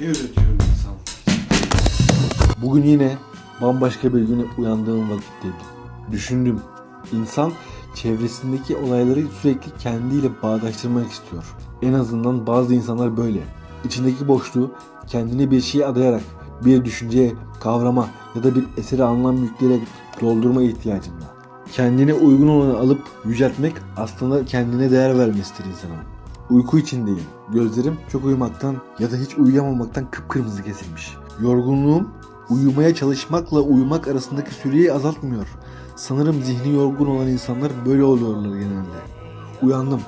Ne üretiyor insan? Bugün yine bambaşka bir güne uyandığım vakitteydim. Düşündüm. İnsan çevresindeki olayları sürekli kendiyle bağdaştırmak istiyor. En azından bazı insanlar böyle. İçindeki boşluğu kendini bir şeye adayarak, bir düşünceye, kavrama ya da bir esere anlam yükleyerek doldurma ihtiyacında. Kendine uygun olanı alıp yüceltmek aslında kendine değer vermesidir insanın. Uyku içindeyim. Gözlerim çok uyumaktan ya da hiç uyuyamamaktan kıpkırmızı kesilmiş. Yorgunluğum uyumaya çalışmakla uyumak arasındaki süreyi azaltmıyor. Sanırım zihni yorgun olan insanlar böyle oluyorlar genelde. Uyandım.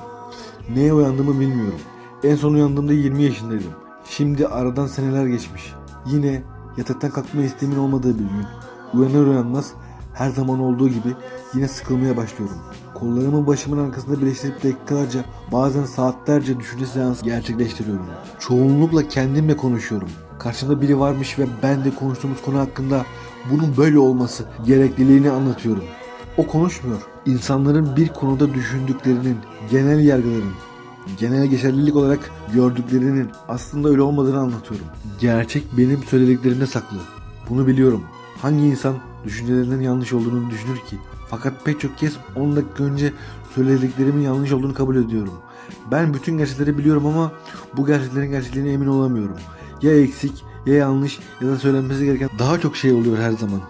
Neye uyandığımı bilmiyorum. En son uyandığımda 20 yaşındaydım. Şimdi aradan seneler geçmiş. Yine yataktan kalkma isteğimin olmadığı bir gün. Uyanır uyanmaz her zaman olduğu gibi yine sıkılmaya başlıyorum. Kollarımı başımın arkasında birleştirip dakikalarca bazen saatlerce düşünce seansı gerçekleştiriyorum. Çoğunlukla kendimle konuşuyorum. Karşımda biri varmış ve ben de konuştuğumuz konu hakkında bunun böyle olması gerekliliğini anlatıyorum. O konuşmuyor. İnsanların bir konuda düşündüklerinin, genel yargıların, genel geçerlilik olarak gördüklerinin aslında öyle olmadığını anlatıyorum. Gerçek benim söylediklerimde saklı. Bunu biliyorum. Hangi insan düşüncelerinin yanlış olduğunu düşünür ki? Fakat pek çok kez 10 dakika önce söylediklerimin yanlış olduğunu kabul ediyorum. Ben bütün gerçekleri biliyorum ama bu gerçeklerin gerçekliğine emin olamıyorum. Ya eksik ya yanlış ya da söylenmesi gereken daha çok şey oluyor her zaman.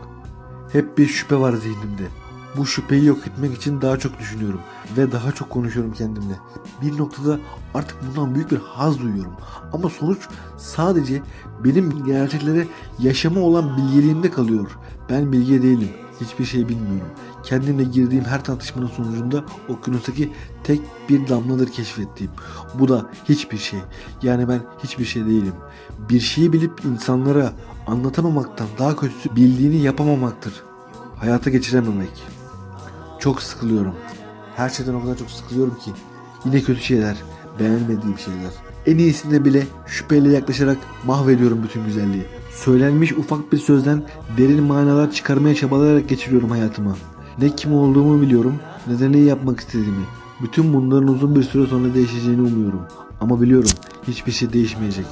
Hep bir şüphe var zihnimde. Bu şüpheyi yok etmek için daha çok düşünüyorum ve daha çok konuşuyorum kendimle. Bir noktada artık bundan büyük bir haz duyuyorum. Ama sonuç sadece benim gerçeklere yaşama olan bilgeliğimde kalıyor. Ben bilge değilim. Hiçbir şey bilmiyorum. Kendimle girdiğim her tartışmanın sonucunda okyanustaki tek bir damladır keşfettiğim. Bu da hiçbir şey. Yani ben hiçbir şey değilim. Bir şeyi bilip insanlara anlatamamaktan daha kötüsü bildiğini yapamamaktır. Hayata geçirememek. Çok sıkılıyorum. Her şeyden o kadar çok sıkılıyorum ki. Yine kötü şeyler, beğenmediğim şeyler. En iyisinde bile şüpheyle yaklaşarak mahvediyorum bütün güzelliği. Söylenmiş ufak bir sözden derin manalar çıkarmaya çabalayarak geçiriyorum hayatımı. Ne kim olduğumu biliyorum, ne de ne yapmak istediğimi. Bütün bunların uzun bir süre sonra değişeceğini umuyorum. Ama biliyorum hiçbir şey değişmeyecek.